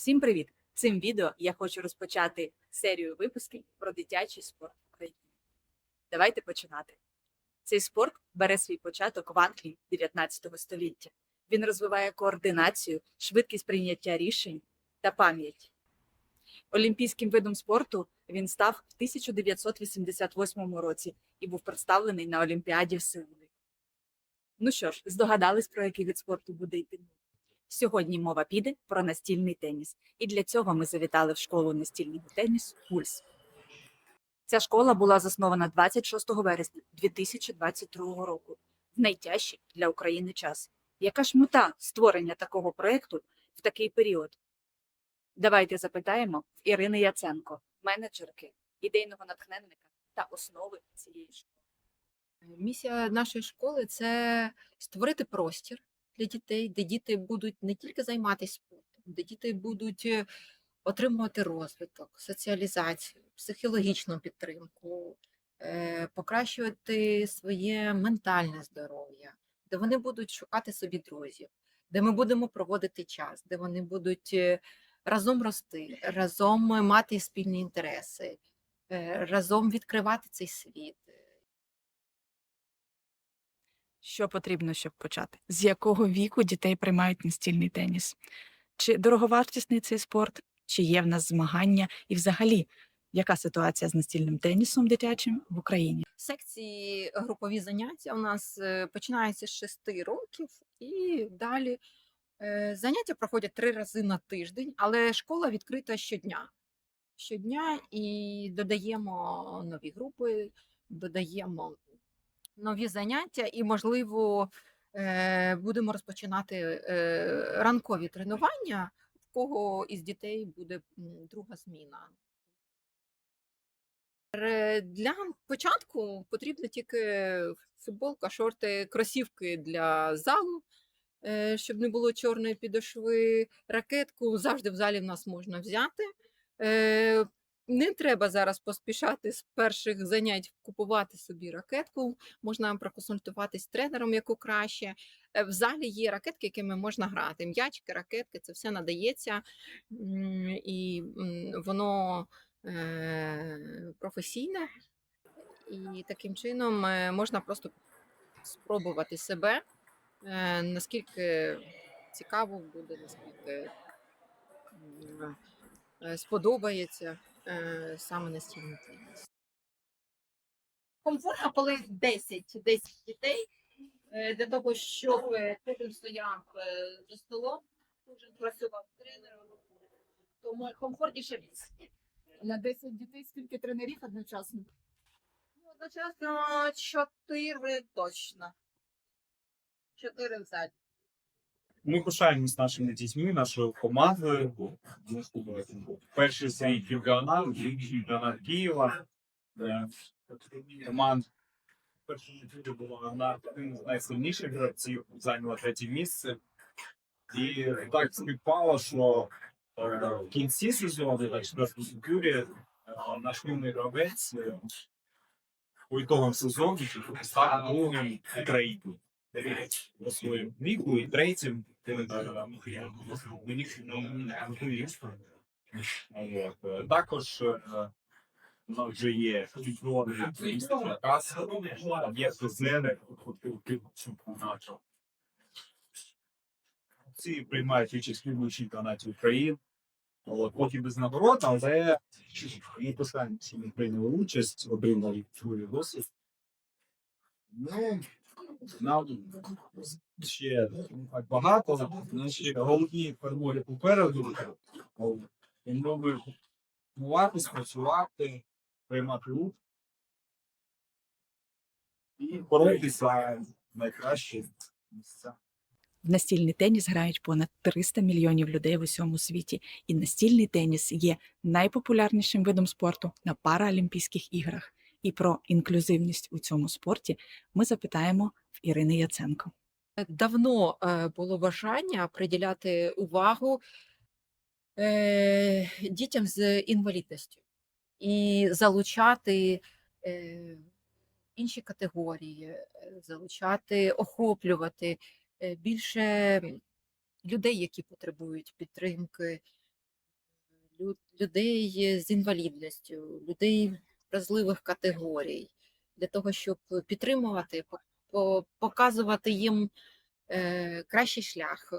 Всім привіт! Цим відео я хочу розпочати серію випусків про дитячий спорт в Україні. Давайте починати. Цей спорт бере свій початок в Англії 19 століття. Він розвиває координацію, швидкість прийняття рішень та пам'ять. Олімпійським видом спорту він став в 1988 році і був представлений на Олімпіаді в Сеулі. Ну що ж, здогадались, про який вид спорту буде йти мова? Сьогодні мова піде про настільний теніс, і для цього ми завітали в школу настільного тенісу Пульс. Ця школа була заснована 26 вересня 2022 року в найтяжчий для України час. Яка ж мета створення такого проєкту в такий період? Давайте запитаємо в Ірини Яценко, менеджерки, ідейного натхненника та основи цієї школи. Місія нашої школи це створити простір для дітей, де діти будуть не тільки займатися спортом, де діти будуть е, отримувати розвиток, соціалізацію, психологічну підтримку, е, покращувати своє ментальне здоров'я, де вони будуть шукати собі друзів, де ми будемо проводити час, де вони будуть е, разом рости, разом мати спільні інтереси, разом відкривати цей світ. Що потрібно, щоб почати? З якого віку дітей приймають настільний теніс? Чи дороговартісний цей спорт? Чи є в нас змагання? І взагалі, яка ситуація з настільним тенісом дитячим в Україні? Секції групові заняття у нас е, починаються з 6 років і далі. Е, Заняття проходять три рази на тиждень, але школа відкрита щодня. Щодня і додаємо нові групи, додаємо нові заняття, і, можливо, е, будемо розпочинати е, ранкові тренування, в кого із дітей буде друга зміна. Для початку потрібна тільки футболка, шорти, кросівки для залу, е, щоб не було чорної підошви. Ракетку завжди в залі в нас можна взяти. Не треба зараз поспішати з перших занять купувати собі ракетку. Можна проконсультуватись з тренером, яку краще. Е, В залі є ракетки, якими можна грати. М'ячики, ракетки, це все надається, і воно е, професійне. І таким чином е, можна просто спробувати себе, наскільки цікаво буде, наскільки сподобається саме настільний теніс. Комфортно, коли 10, 10 дітей е, для того, щоб е, кожен стояв е, за столом, кожен працював тренером, тому комфортніше місце. На 10 дітей скільки тренерів одночасно? Ну, Одночасно чотири точно. Чотири в залі. Ми пишаємось нашими дітьми, нашою командою. Перший свій чемпіонат, чемпіонат Києва. де Команд в першому була одна один з найсильніших гравців, зайняла третє місце. І так співпало, що е, в кінці сезону, на четвертому турі, е, наш юний гравець е, по ітогам сезону став другим в Україні по своєму віку і третім. Також вже є чемпіони є приймають участь в чемпіонаті України. От, Поки без нагород, але і всі прийняли участь, отримали свою досвід. Ну, нам ще багато, наші головні перемоги попереду. Ми мотивуватись, працювати, приймати участь і боротися найкращі місця. В настільний теніс грають понад 300 мільйонів людей в усьому світі, і настільний теніс є найпопулярнішим видом спорту на Паралімпійських іграх. І про інклюзивність у цьому спорті ми запитаємо в Ірини Яценко. Давно е, було бажання приділяти увагу е, дітям з інвалідністю і залучати е, інші категорії, е, залучати, охоплювати е, більше людей, які потребують підтримки, людей з інвалідністю, людей вразливих категорій, для того, щоб підтримувати, по- по- показувати їм е, кращий шлях,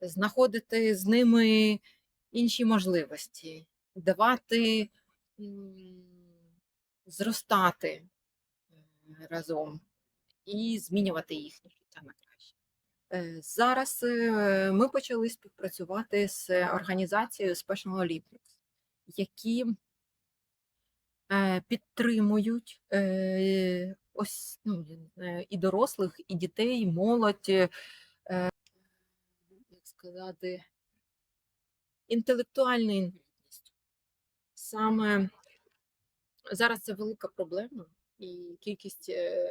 знаходити з ними інші можливості, давати зростати е, разом і змінювати їхнє життя на краще. Е, Зараз ми почали співпрацювати з організацією Special Olympics, які підтримують е, ось ну, і дорослих, і дітей, і молодь, е, як сказати, інтелектуальною інвалідністю. Саме зараз це велика проблема, і кількість, е,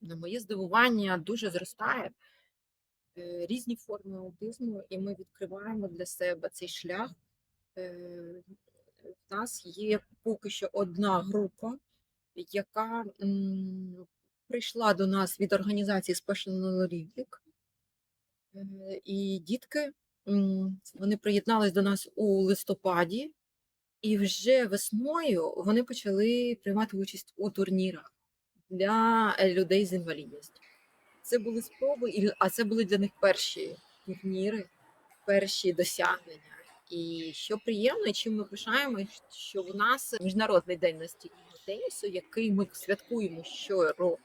на моє здивування, дуже зростає. Е, Різні форми аутизму, і ми відкриваємо для себе цей шлях. В нас є поки що одна група, яка прийшла до нас від організації Special Olympic. Е, І дітки вони приєднались до нас у листопаді, і вже весною вони почали приймати участь у турнірах для е, людей з інвалідністю. Це були спроби, а це були для них перші турніри, перші досягнення. І що приємно, чим ми пишаємо, що в нас міжнародний день настільного тенісу, який ми святкуємо щороку.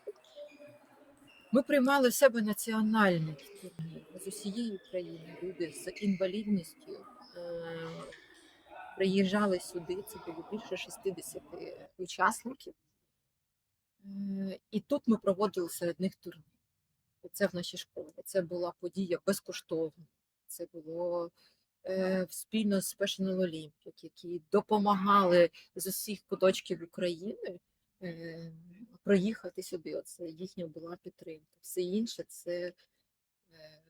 Ми приймали в себе національний турнір з усієї країни. Люди з інвалідністю е, приїжджали сюди. Це було більше 60 учасників. Е, І тут ми проводили серед них турнір. Це в нашій школі. Це була подія безкоштовна. Це було спільно з Special Olympic, які допомагали з усіх куточків України е, проїхати сюди. Оце їхня була підтримка. Все інше це е,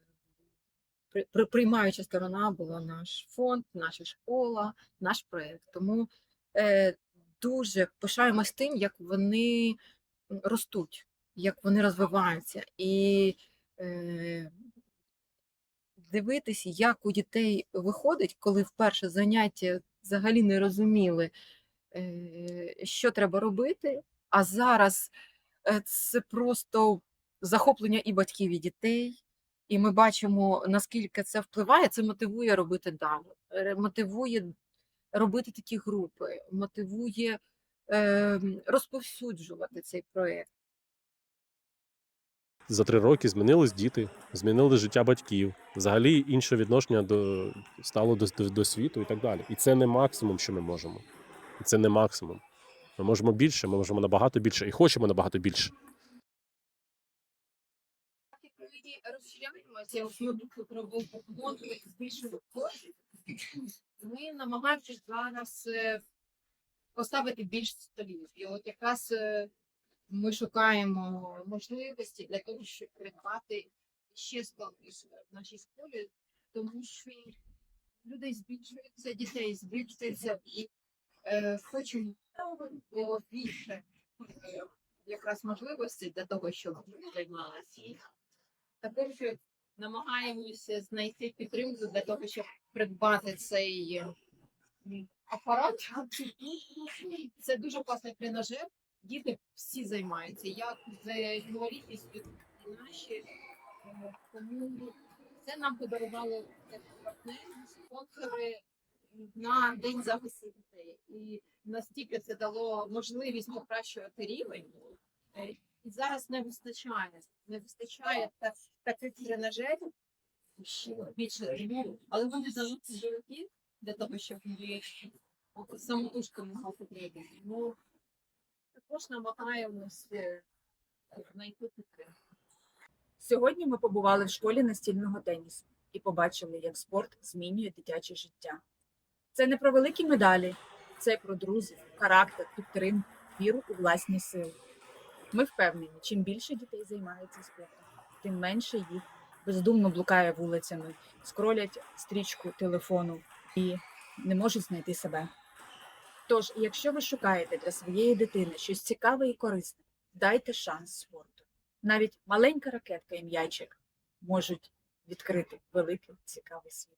при- при- приймаюча сторона була наш фонд, наша школа, наш проєкт. Тому е, дуже пишаємось тим, як вони ростуть, як вони розвиваються. І е, дивитися, як у дітей виходить, коли вперше заняття взагалі не розуміли, е, що треба робити. А зараз е, це просто захоплення і батьків, і дітей. І ми бачимо, наскільки це впливає, це мотивує робити далі, е, мотивує робити такі групи, мотивує е, розповсюджувати цей проєкт. За три роки змінились діти, змінили життя батьків. Взагалі інше відношення до стало до, до, до світу і так далі. І це не максимум, що ми можемо. І це не максимум. Ми можемо більше, ми можемо набагато більше і хочемо набагато більше. Розширяємося, збільшуємо кошти, ми намагаємося зараз е, поставити більш столів. І от якраз е, ми шукаємо можливості для того, щоб придбати ще столи в нашій школі, тому що людей збільшується, дітей збільшується і е, хочемо більше е, якраз можливостей для того, щоб займалися. Також намагаємося знайти підтримку для того, щоб придбати цей апарат. Це дуже класний тренажер. Діти всі займаються. Як з інвалідністю наші. Е, Тому це нам подарували спонсори на День захисту дітей. І настільки це дало можливість покращувати рівень. Е, І зараз не вистачає. Не вистачає так, таких тренажерів більше але вони дадуть животі для того, щоб ми самотужками. Ну також намагаємося знайти підтримку. Сьогодні ми побували в школі настільного тенісу і побачили, як спорт змінює дитяче життя. Це не про великі медалі, це про друзів, характер, підтримку, віру у власні сили. Ми впевнені, чим більше дітей займається спортом, тим менше їх бездумно блукає вулицями, скролять стрічку телефону і не можуть знайти себе. Тож, якщо ви шукаєте для своєї дитини щось цікаве і корисне, дайте шанс спорту. Навіть маленька ракетка і м'ячик можуть відкрити великий цікавий світ.